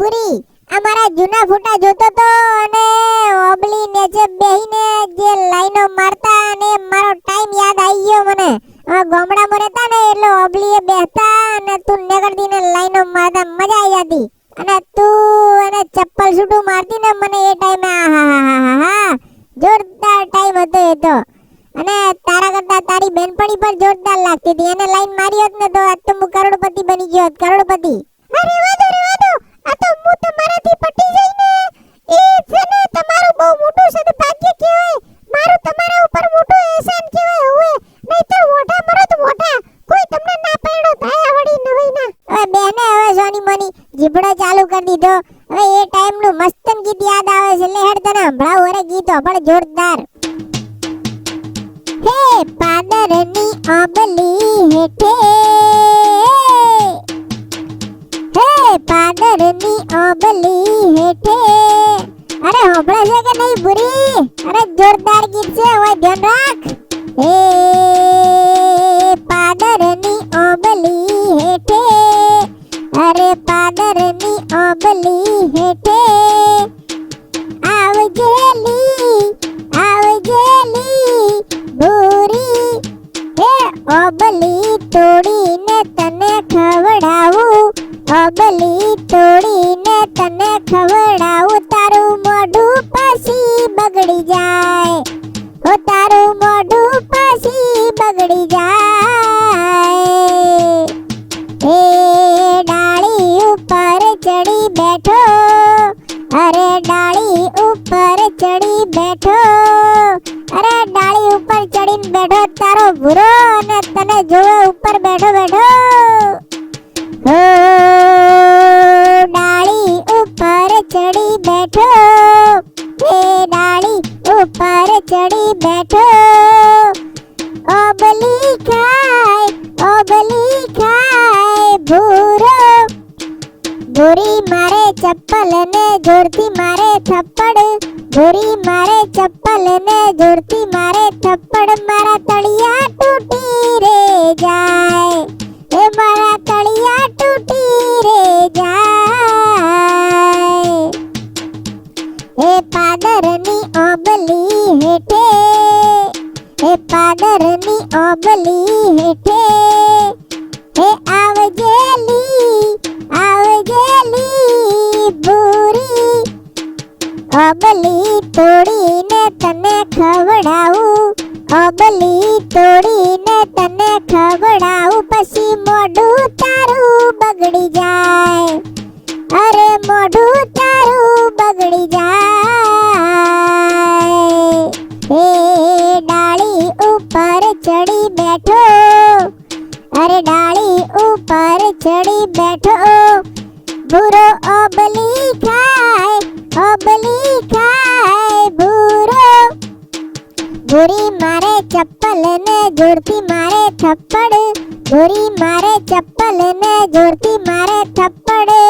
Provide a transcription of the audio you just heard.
ભૂરી. અમારા જૂના ફોટા જોતો તો અને ઓબલી નેચે બેહીને જે લાઈનો મારતા અને મારો ટાઈમ યાદ આવી ગયો મને. અમે ગામડામાં રહેતા ને એટલે ઓબલીએ બેહતા અને તું નીકળતી લાઈનો મારતા મજા આવી જતી. અને તું અને ચપ્પલ છૂટું મારતી ને મને એ ટાઈમે આહાહાહાહા જોરદાર ટાઈમ હતો એ તો. અને તારા કરતા તારી બેનપણી પર જોરદાર લાગતી હતી. એને લાઈન મારી હોત ને તો આજ તો હું કરોડપતિ બની ગયો કરોડપતિ. અરે વાદો આ તો હું તમારાથી પટી જઈને એ છે ને બહુ મોટું સદભાગ્ય કહેવાય. મારું તમારા ઉપર મોટું એહસાન કહેવાય હવે. તો મોઢા મરો તો મોઢા. કોઈ તમને ના પાડો થાય આવડી નવી ના. હવે બેને હવે સોની મોની, જીભડો ચાલુ કરી દીધો. હવે એ ટાઈમનું મસ્તન ગીત યાદ આવે છે. એટલે હેડ તને સંભળાવું અરે ગીત પણ જોરદાર. હે પાદરની આંબલી હેઠે હોબળે છે કે નહીં ભૂરી અરે જોરદાર ગીત છે હવે ધ્યાન રાખ. હે પાદરની ઓબલી હેઠે. અરે પાદરની ઓબલી હેઠે. આવજેલી આવજેલી ભૂરી હે ઓબલી તોડીને તને ખવડાવું. ઓબલી તોડીને તને ખવડાવું. અરે ડાળી ઉપર ચડી બેઠો. અરે ડાળી ઉપર ચડીને બેઠો, તારો ભૂરો અને તને જોવે ઉપર બેઠો બેઠો. હો, ડાળી ઉપર ચડી બેઠો. હે ડાળી ઉપર ચડી બેઠો. ઓબલી ખાય ઓબલી ખાય ભૂરો. ભૂરી મારે ચપ્પલ ને જોરથી મારે થપ્પડ, ભૂરી મારે ચપ્પલ ને જોરથી મારે થપ્પડ, મારા તળિયા તૂટી રે જાય. એ મારા તળિયા તૂટી રે જાય. હે પાદરની ઓબલી હેઠે હે પાદરની ઓબલી હેઠે તોડીને તને ખવડાવું. અબલી તોડીને તને ખવડાવું. પછી મોઢું તારું બગડી જાય. અરે મોઢું તારું બગડી જાય. હે ડાળી ઉપર ચડી બેઠો. અરે ડાળી ઉપર ચડી બેઠો. ભૂરો અબલી ખાય ઓબલી ભૂરી મારે ચપ્પલ ને જોરથી મારે થપ્પડ. ભૂરી મારે ચપ્પલ ને જોરથી મારે થપ્પડ.